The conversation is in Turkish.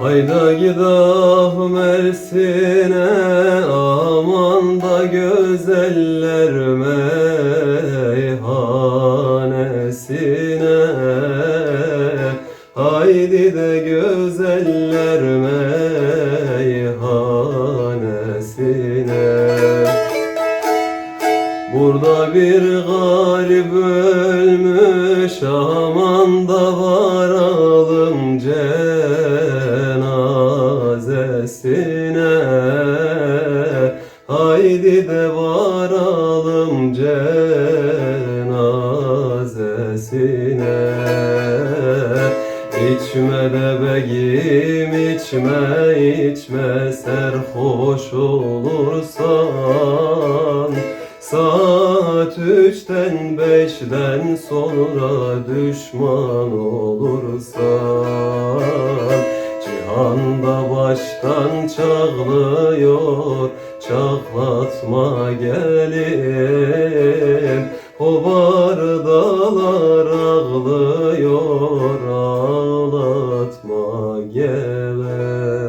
Hayda gidah Mersin'e aman da gözeller meyhanesine. Haydi de gözeller meyhanesine. Burada bir garip ölmüş aman da varalım Haydi de varalım cenazesine. İçme de begim içme içme serhoş olursan. Saat üçten beşten sonra düşman olursan baştan çağlıyor Çaklatma gelin. O bardalar ağlıyor Ağlatma gelin.